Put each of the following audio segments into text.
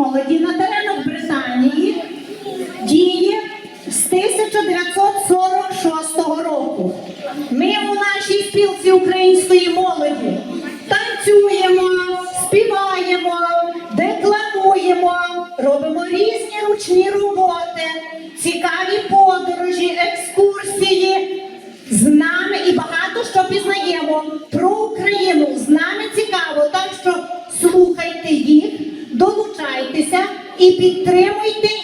молоді на теренах Британії діє з 1946 року. Ми у нашій спілці української молоді і підтримуйте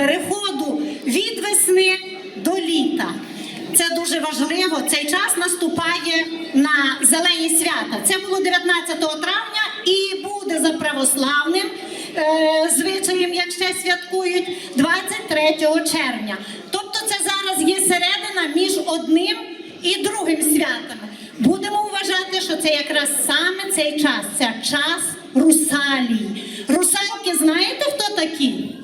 переходу від весни до літа. Це дуже важливо. Цей час наступає на зелені свята. Це було 19 травня і буде за православним е, звичаєм, як ще святкують, 23 червня. Тобто це зараз є середина між одним і другим святами. Будемо вважати, що це якраз саме цей час. Це час русалії. Русалки, знаєте, хто такі?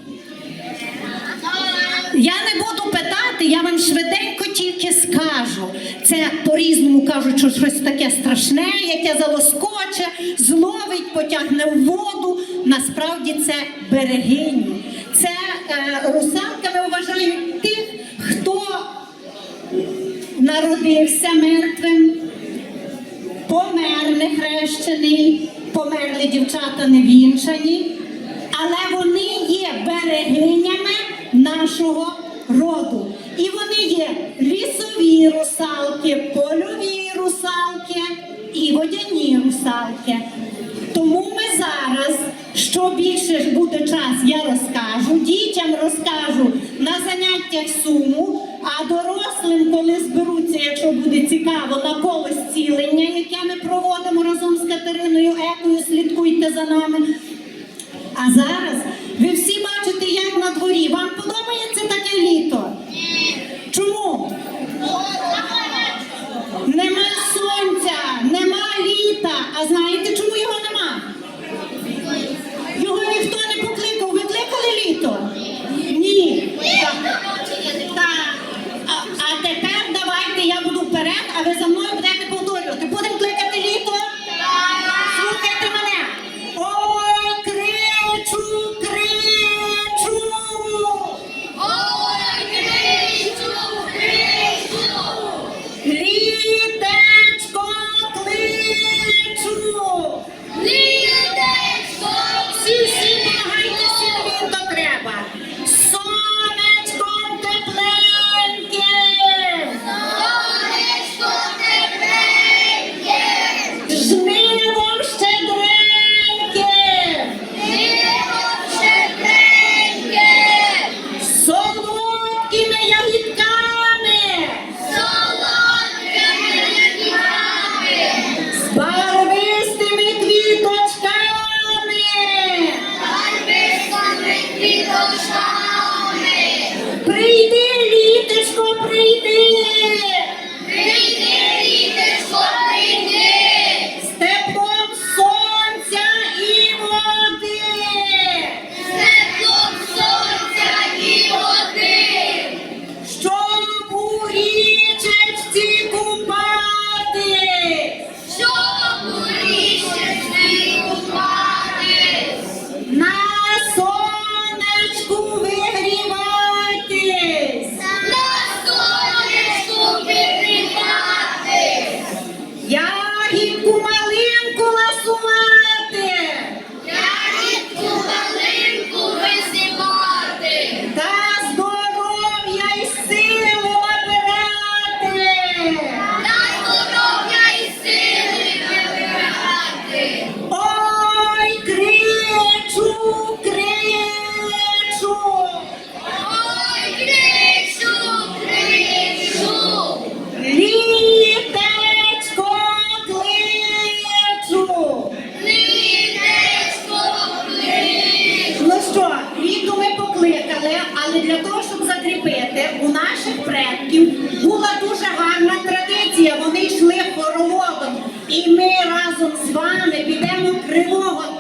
Я не буду питати, я вам швиденько тільки скажу. Це по-різному кажуть, що щось таке страшне, яке залоскоче, зловить, потягне в воду. Насправді це берегині. Це е, русалками вважають тих, хто народився мертвим, помер нехрещений, померли дівчата невінчані, але вони є берегинями нашого роду. І вони є лісові русалки, польові русалки і водяні русалки. Тому ми зараз, що більше буде час, я розкажу. Дітям розкажу на заняттях суму, а дорослим, коли зберуться, якщо буде цікаво, на коло зцілення, яке ми проводимо. вперед, а ви за мною. Ялинку ласували. 不问我。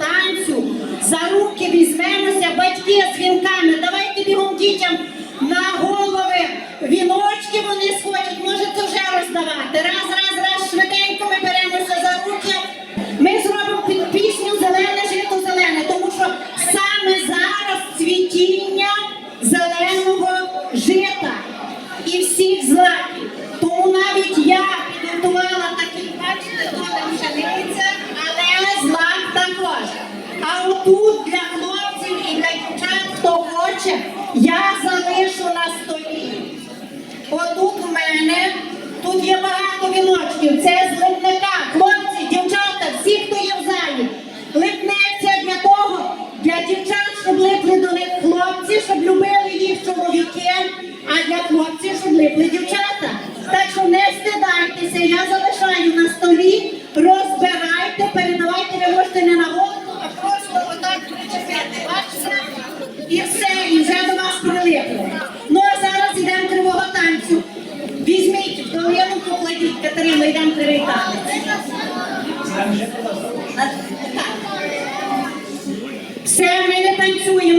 Thank you.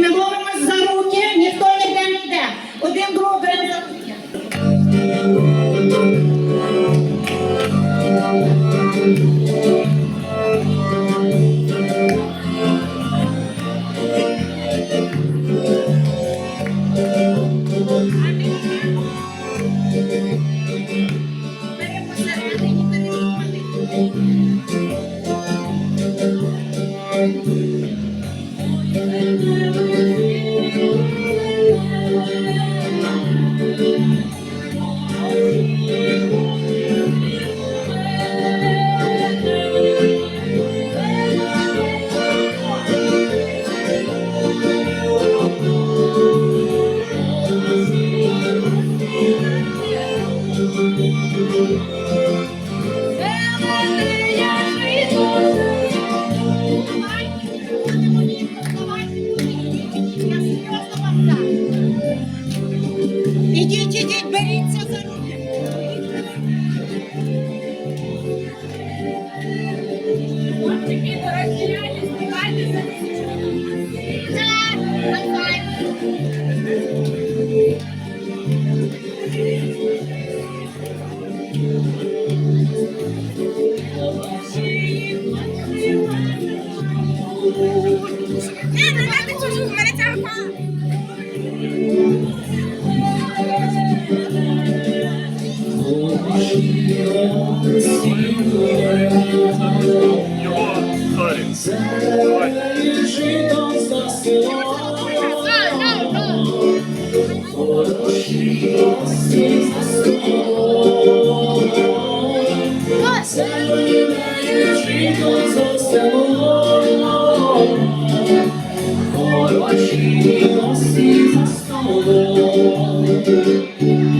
Зараз,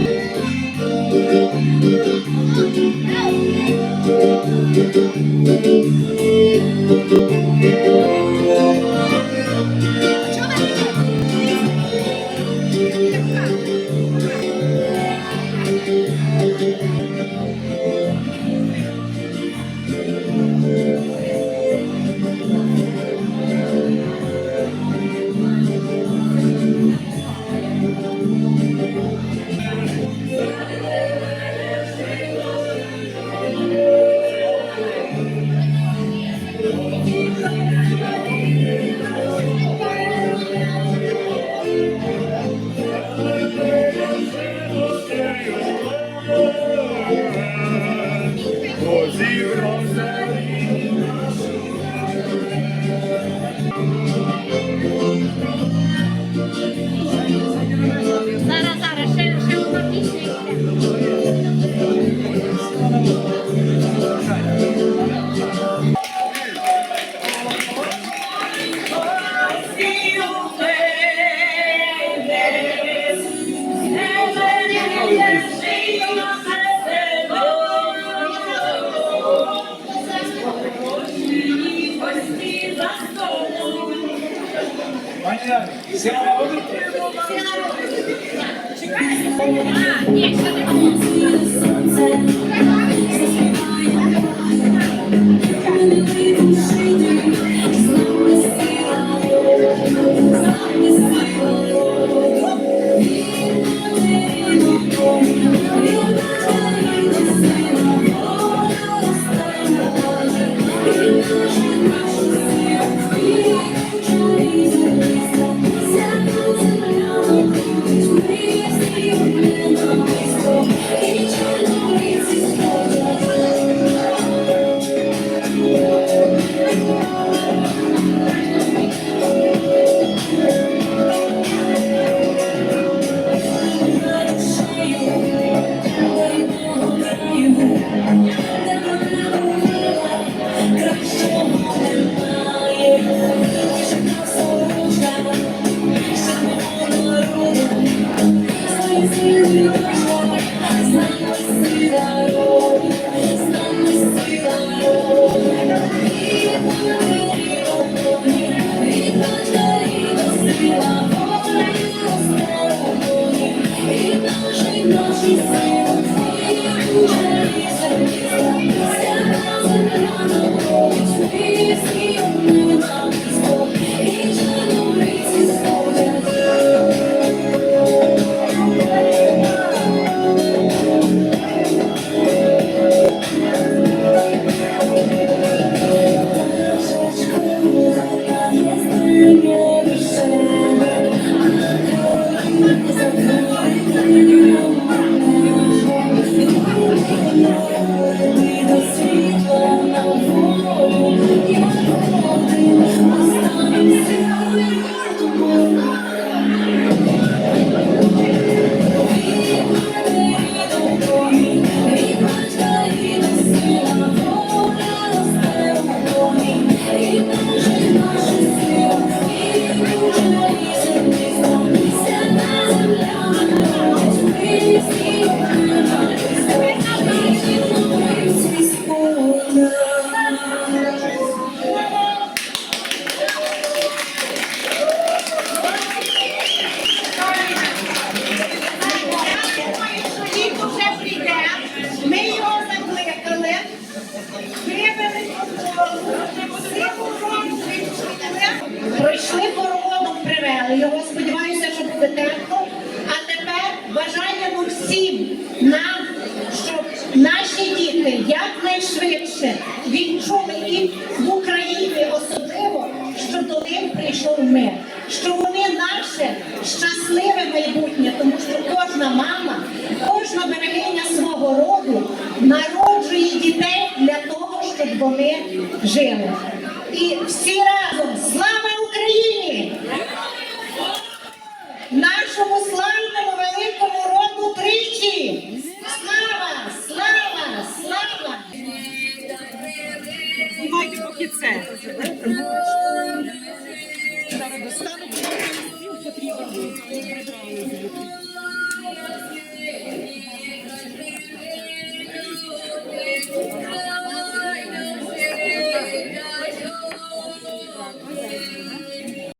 Пройшли роботу, привели його. Сподіваюся,